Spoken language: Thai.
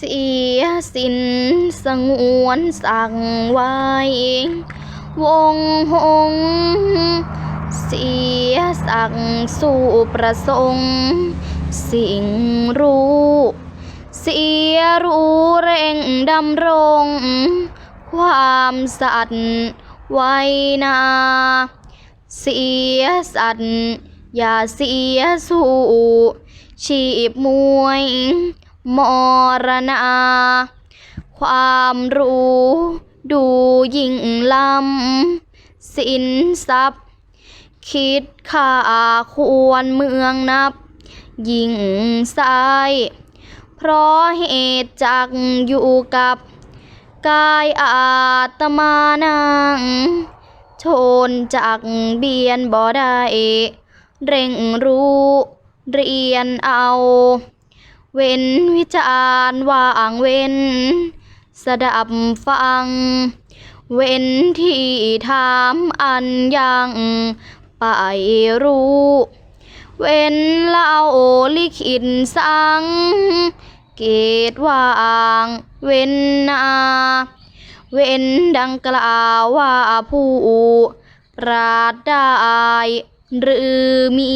สียสินสงวนสั่งไว้ วงหง เสียสักสู่ประสงค์ สิ่งรู้ เสียรู้เร่งดำรง ความสัตย์ไว้นา เสียสัตย์อย่าเสียสู่ชีพมวย มรณา ความรู้ดูยิ่งล้ำสินทรัพย์ คิดค่าควรเมืองนับ ยิ่งสายเพราะเหตุจักอยู่กับ กายอาตมานังชนจากเบียนบ่ได้เร่งรู้ เรียนเอา เว้นวิจารณ์ว่างเว้น สดับฟัง เว้นที่ถามอันยังไปรู้ เว้นเล่าลิขิตสัง เกตว่างเว้นนา เว้นดังกล่าวว่าผู้ปราดได้หรือมี